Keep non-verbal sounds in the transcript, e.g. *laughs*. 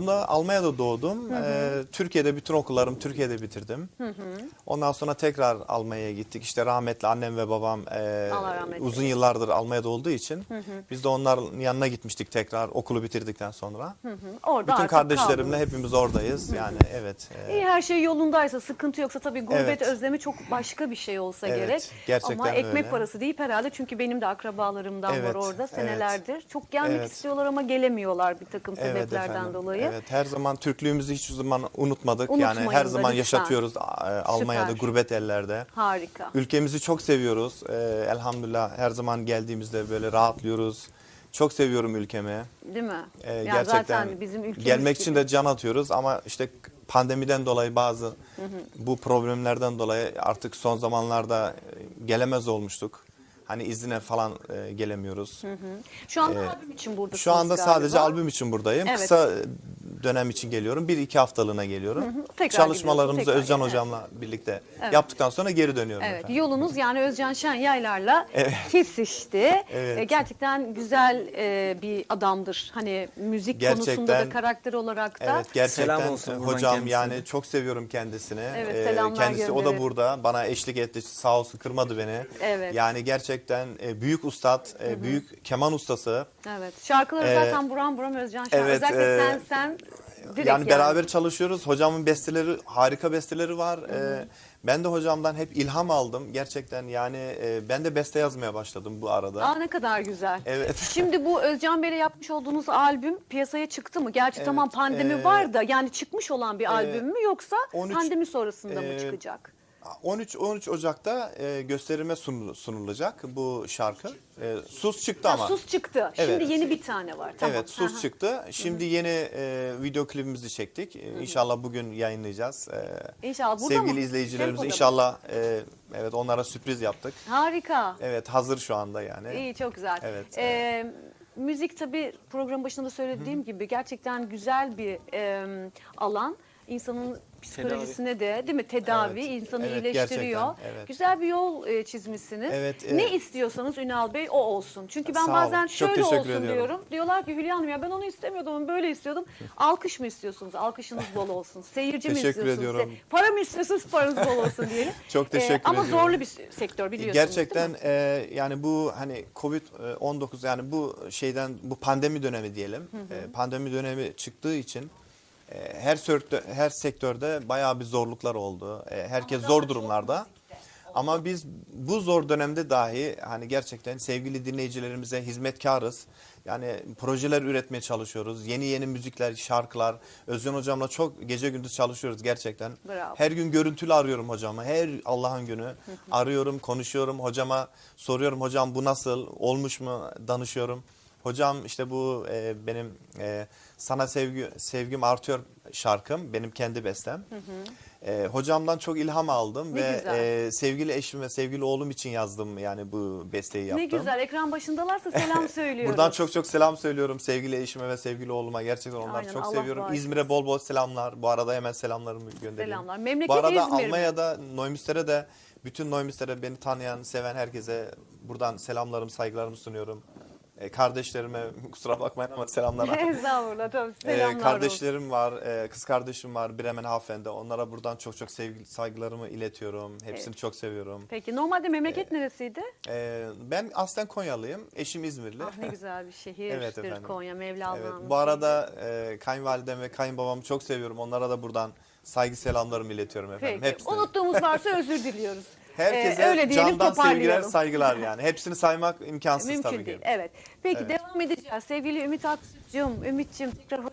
aslında Almanya'da doğdum. Ee, Türkiye'de bütün okullarımı Türkiye'de bitirdim. Ondan sonra tekrar Almanya'ya gittik. İşte rahmetli annem ve babam e, uzun yıllardır Almanya'da olduğu için biz de onların yanına gitmiştik tekrar okulu bitirdikten sonra. Orada Bütün kardeşlerimle kaldınız. hepimiz oradayız. Yani evet. e, İyi her şey yolundaysa, sıkıntı yoksa tabii gurbet Evet. özlemi çok başka bir şey olsa Evet, gerek. gerçekten Ama ekmek öyle. parası deyip herhalde çünkü benim de akrabalarımdan var Evet, orada evet. senelerdir. Çok gelmek Evet. istiyorlar ama gelemiyorlar bir takım Evet sebeplerden efendim. dolayı. Evet her zaman Türklüğümüzü hiçbir zaman unutmadık. Unutmayın yani her zaman lütfen. yaşatıyoruz e, Almanya'da Süper. gurbet ellerde. Harika. Ülkemizi çok seviyoruz. Ee, elhamdülillah her zaman geldiğimizde böyle rahatlıyoruz. Çok seviyorum ülkemi. Değil mi? Ee, Ya gerçekten zaten bizim ülkemiz gelmek gibi. için de can atıyoruz ama işte pandemiden dolayı bazı bu problemlerden dolayı artık son zamanlarda e, gelemez olmuştuk. Hani izine falan e, gelemiyoruz. Şu anda Ee, albüm için buradasınız Şu anda galiba. sadece albüm için buradayım. Evet. Kısa dönem için geliyorum. Bir iki haftalığına geliyorum. Tekrar Çalışmalarımızı gidiyorsun, Özcan tekrar, hocamla birlikte Evet. yaptıktan sonra geri dönüyorum. Evet, efendim. yolunuz yani Özcan Şen yaylarla Evet. kesişti. Evet. E, gerçekten güzel e, bir adamdır. Hani müzik konusunda da Gerçekten- karakter olarak da. Evet gerçekten Selam olsun hocam kendisine. yani çok seviyorum kendisini. Evet, selamlar Kendisi o da burada bana eşlik etti sağ olsun kırmadı beni. Evet. Yani gerçekten e, büyük ustad, e, büyük keman ustası. Evet. Şarkıları Ee, zaten buram buram Özcan Şen. evet, Özellikle e, sen sen direkt yani beraber çalışıyoruz. Hocamın besteleri harika besteleri var. Ee, ben de hocamdan hep ilham aldım. Gerçekten yani e, ben de beste yazmaya başladım bu arada. Aa ne kadar güzel. Evet. *laughs* Şimdi bu Özcan Bey'le yapmış olduğunuz albüm piyasaya çıktı mı? Gerçi Evet, tamam pandemi e, var da yani çıkmış olan bir albüm mü yoksa 13 pandemi sonrasında mı e, çıkacak? 13 13 Ocak'ta e, gösterime sunul- sunulacak bu şarkı. E, sus çıktı Ha, ama. sus çıktı. Evet. Şimdi yeni bir tane var. Tamam. Evet sus Aha. çıktı. Şimdi yeni e, video klibimizi çektik. E, İnşallah bugün yayınlayacağız. E, İnşallah. Burada sevgili mı? izleyicilerimize Tempo'da mı? inşallah e, evet onlara sürpriz yaptık. Harika. Evet hazır şu anda yani. İyi çok güzel. Evet, Ee, müzik tabii program başında da söylediğim gibi gerçekten güzel bir e, alan. İnsanın psikolojisine de değil mi tedavi Evet, insanı evet, iyileştiriyor. gerçekten, evet. Güzel bir yol e, çizmişsiniz. Evet, Ne evet. istiyorsanız Ünal Bey o olsun. Çünkü ben Sağ bazen çok şöyle teşekkür olsun ediyorum. diyorum. Diyorlar ki Hülya Hanım ya ben onu istemiyordum ama böyle istiyordum. *laughs* Alkış mı istiyorsunuz? Alkışınız bol olsun. Seyirci mi Teşekkür istiyorsunuz? ediyorum. Se- Para mı istiyorsunuz? Paranız bol olsun diyelim. *laughs* Çok teşekkür ama ediyorum. zorlu bir sektör biliyorsunuz Gerçekten değil mi? e, yani bu hani Covid-19 yani bu şeyden bu pandemi dönemi diyelim. E, pandemi dönemi çıktığı için e, her sektör, her sektörde bayağı bir zorluklar oldu. E, herkes zor durumlarda. Ama biz bu zor dönemde dahi hani gerçekten sevgili dinleyicilerimize hizmetkarız. Yani projeler üretmeye çalışıyoruz. Yeni yeni müzikler, şarkılar. Özcan hocamla çok gece gündüz çalışıyoruz gerçekten. Bravo. Her gün görüntülü arıyorum hocamı. Her Allah'ın günü *laughs* arıyorum, konuşuyorum. Hocama soruyorum hocam bu nasıl, olmuş mu danışıyorum. Hocam işte bu e, benim e, sana sevgi sevgim artıyor şarkım. Benim kendi bestem. E, hocamdan çok ilham aldım Ne ve güzel. e, sevgili eşim ve sevgili oğlum için yazdım yani bu besteyi yaptım. Ne güzel ekran başındalarsa selam *laughs* söylüyoruz. Buradan çok çok selam söylüyorum sevgili eşime ve sevgili oğluma. Gerçekten onları Aynen, çok Allah seviyorum. İzmir'e bol bol selamlar. Bu arada hemen selamlarımı göndereyim. Selamlar. Memleket Bu arada İzmir mi? Almanya'da Neumüster'e de bütün Neumüster'e beni tanıyan, seven herkese buradan selamlarımı, saygılarımı sunuyorum. E, kardeşlerime *laughs* kusura bakmayın ama selamlar. *laughs* Estağfurullah tabii E, selamlar olsun. kardeşlerim var, e, kız kardeşim var, Bremen Hafen'de. Onlara buradan çok çok sevgi, saygılarımı iletiyorum. Hepsini çok seviyorum. Peki normalde memleket neresiydi? E, ben aslen Konyalıyım, eşim İzmirli. Ah ne *laughs* güzel bir şehirdir Evet efendim. Konya Mevlana'nın. Evet, bu arada e, kayınvalidem ve kayınbabamı çok seviyorum. Onlara da buradan saygı selamlarımı iletiyorum efendim. Peki Hepsine. unuttuğumuz varsa özür diliyoruz. Herkese Ee, öyle diyelim candan sevgiler, saygılar yani. Hepsini saymak imkansız Mümkün tabii değil. ki. Evet. Peki Evet. devam edeceğiz. Sevgili Ümit Aksüt'cüğüm, Ümit'ciğim tekrar hoş